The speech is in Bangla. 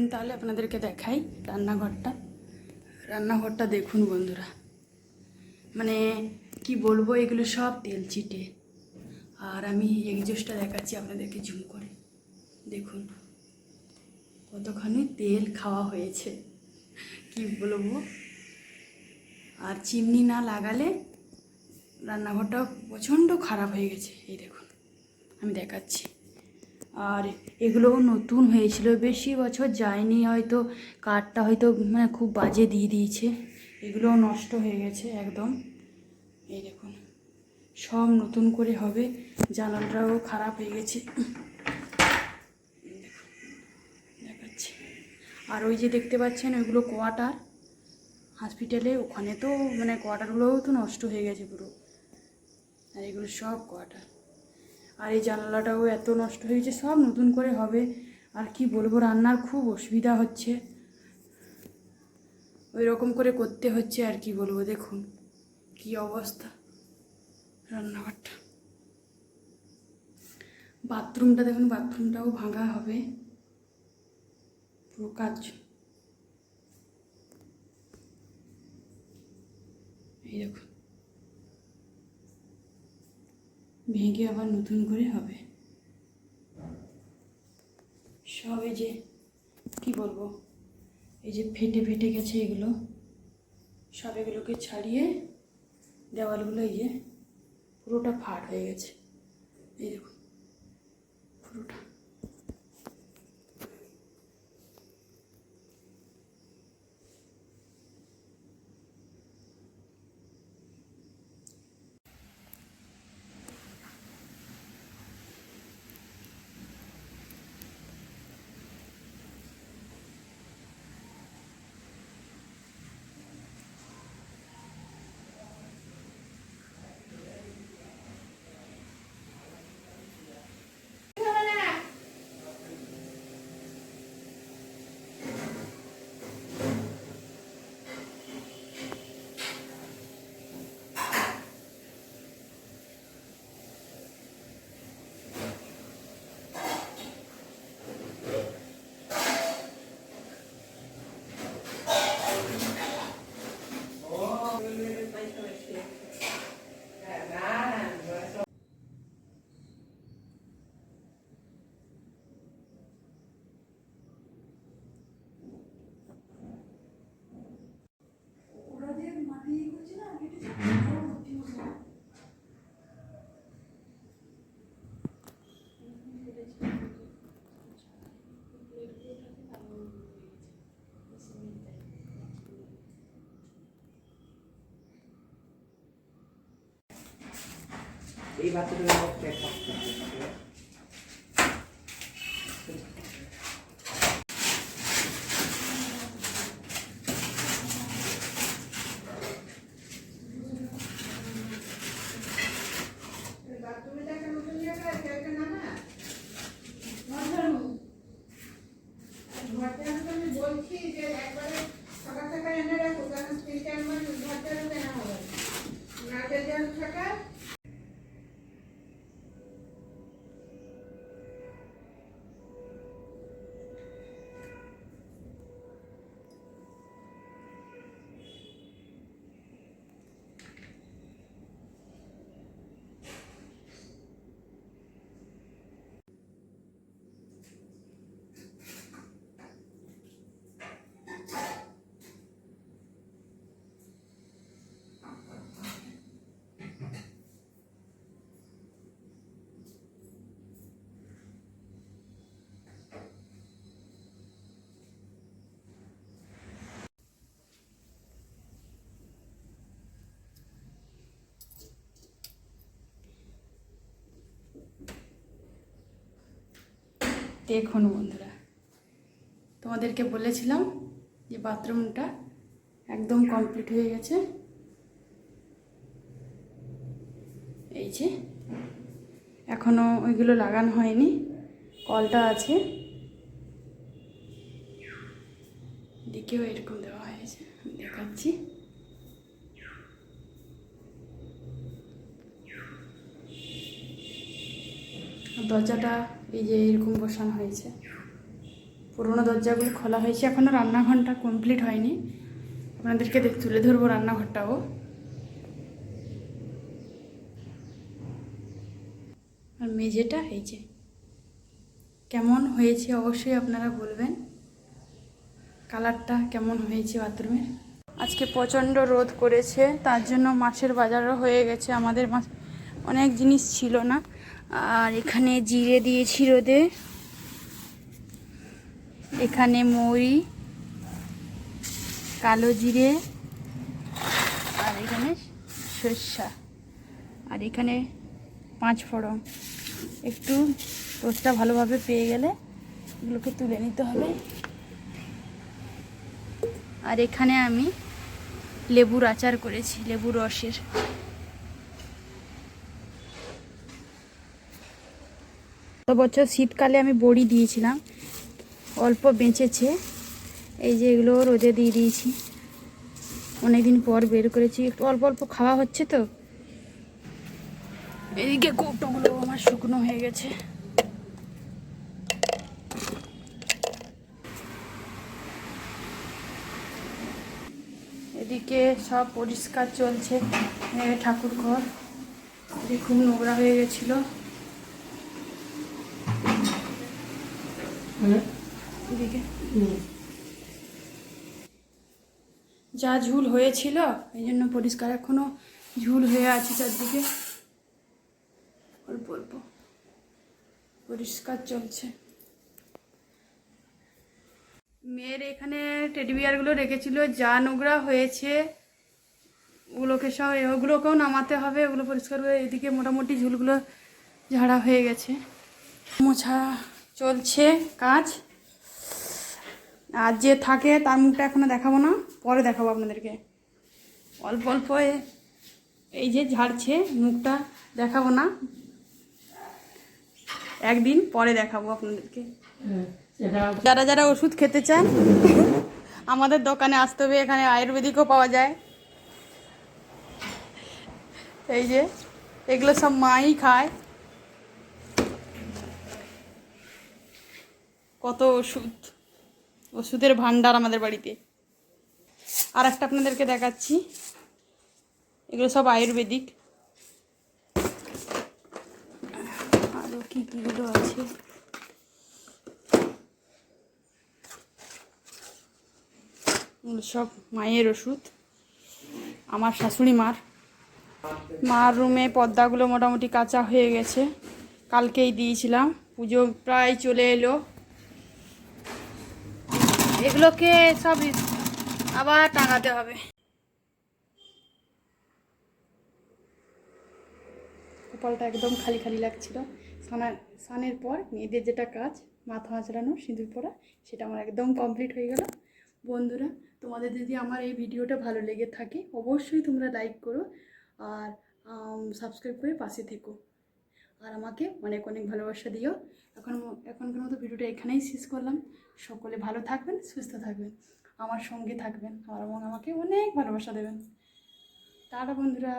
চলুন তাহলে আপনাদেরকে দেখাই রান্নাঘরটা। রান্নাঘরটা দেখুন বন্ধুরা। মানে কি বলব, এগুলো সব তেল চিটে। আর আমি এগজোসটা দেখাচ্ছি আপনাদেরকে জুম করে। দেখুন, কতখানি তেল খাওয়া হয়েছে। কি বলব? আর চিমনি না লাগালে রান্নাঘরটা প্রচণ্ড খারাপ হয়ে গেছে। এই দেখুন, আমি দেখাচ্ছি। আর এগুলোও নতুন হয়েছিল, বেশি বছর যায়নি, হয়তো কাঠটা হয়তো মানে খুব বাজে দিয়ে দিয়েছে। এগুলোও নষ্ট হয়ে গেছে একদম। এই দেখুন, সব নতুন করে হবে, জানালাটাও খারাপ হয়ে গেছে। দেখাচ্ছি। আর ওই যে দেখতে পাচ্ছেন, ওইগুলো কোয়াটার হসপিটালে, ওখানে তো মানে কোয়াটারগুলোও তো নষ্ট হয়ে গেছে পুরো। আর এগুলো সব কোয়াটার আর এই জানালাটাও এত নষ্ট হয়েছে সব নতুন করে হবে। আর কি বলব, রান্নার খুব অসুবিধা হচ্ছে। ওই রকম করে করতে হচ্ছে আর কি বলব, দেখুন কি অবস্থা রান্নাঘরটা। বাথরুমটা দেখুন, বাথরুমটাও ভাঙা হবে। পুরো কাজ। এই দেখুন। ভেঙে আবার নতুন করে হবে। সব এই যে, কি বলব? এই যে ফেটে ফেটে গেছে এগুলো। সব এগুলোকে ছাড়িয়ে দেওয়ালগুলো এই যে পুরোটা ফাট হয়ে গেছে। এই দেখুন, পুরোটা। এই বাচ্চাদের মধ্যে বলছি যে একবারে দেখুন বন্ধুরা। তোমাদেরকে বলেছিলাম যে বাথরুমটা একদম কমপ্লিট হয়ে গেছে। এই যে এখনও ওইগুলো লাগানো হয়নি, কলটা আছে। দিকেও এরকম দেওয়া হয়েছে দেখাচ্ছি। দরজাটা এই যে এরকম বসানো হয়েছে। পুরোনো দরজাগুলো খোলা হয়েছে এখনও রান্নাঘরটা কমপ্লিট হয়নি। আপনাদেরকে দেখ, তুলে ধরবো রান্নাঘরটাও। আর মেঝেটা যে। কেমন হয়েছে অবশ্যই আপনারা বলবেন। কালারটা কেমন হয়েছে বাথরুমের? আজকে প্রচণ্ড রোদ করেছে, তার জন্য মাছের বাজারও হয়ে গেছে, আমাদের মাছ অনেক জিনিস ছিল না। আর এখানে জিরে দিয়েছি রোদে। এখানে মৌরি, কালো জিরে, আর এখানে সর্ষা। আর এখানে পাঁচ ফোড়ন। একটু রোদটা ভালোভাবে পেয়ে গেলে এগুলোকে তুলে নিতে হবে। আর এখানে আমি লেবুর আচার করেছি লেবুর রসের। বছর শীতকালে আমি বড়ি দিয়েছিলাম। অল্প বেঁচেছে। এই যে এগুলো রোদে দিয়ে দিয়েছি। অনেকদিন পর বের করেছি। একটু অল্প অল্প খাওয়া হচ্ছে তো। এদিকে কৌটোগুলো আমার শুকনো হয়ে গেছে। এদিকে সব পরিষ্কার চলছে। ঠাকুর ঘর খুব নোংরা হয়ে গেছিল। যা ঝুল হয়েছিল এই জন্য পরিষ্কার এখনও ঝুল হয়ে আছে চারদিকে। অল্প অল্প। পরিষ্কার চলছে। মেয়ের এখানে টেডি বিয়ারগুলো রেখেছিল যা নোংরা হয়েছে ওগুলোকে সব ওগুলোকেও নামাতে হবে ওগুলো পরিষ্কার করে এদিকে মোটামুটি ঝুলগুলো ঝাড়া হয়ে গেছে। মোছা চলছে কাজ। আর যে থাকে তার মুখটা এখনও দেখাবো না পরে দেখাবো আপনাদেরকে। অল্প অল্প এই যে ঝাড়ছে মুখটা দেখাবো না। একদিন পরে দেখাবো আপনাদেরকে। যারা যারা ওষুধ খেতে চান আমাদের দোকানে আসতে হবে এখানে আয়ুর্বেদিকও পাওয়া যায়। এই যে এগুলো সব মাই খায়। কত ওষুধ? ওষুধের ভান্ডার আমাদের বাড়িতে। আর একটা আপনাদেরকে দেখাচ্ছি। এগুলো সব আয়ুর্বেদিক। আরও কী কীগুলো আছে? সব মায়ের ওষুধ। আমার শাশুড়ি মার। মার রুমে পর্দাগুলো মোটামুটি কাঁচা হয়ে গেছে। কালকেই দিয়েছিলাম। পুজো প্রায় চলে এলো। এগুলোকে সব আবার টাঙাতে হবে। কপালটা একদম খালি খালি লাগছিল। স্নানা, স্নানের পর মেয়েদের যেটা কাজ, মাথা আঁচড়ানো, সিঁদুর পরা, সেটা আমার একদম কমপ্লিট হয়ে গেল। বন্ধুরা, তোমাদের যদি আমার এই ভিডিওটা ভালো লেগে থাকে, অবশ্যই তোমরা লাইক করো আর সাবস্ক্রাইব করে পাশে থেকো। আর আমাকে অনেক অনেক ভালোবাসা দিও। এখন এখনকার মতো ভিডিওটা এখানেই শেষ করলাম। সকলে ভালো থাকবেন, সুস্থ থাকবেন, আমার সঙ্গে থাকবেন, আর আমাকে অনেক ভালোবাসা দেবেন। তারা বন্ধুরা।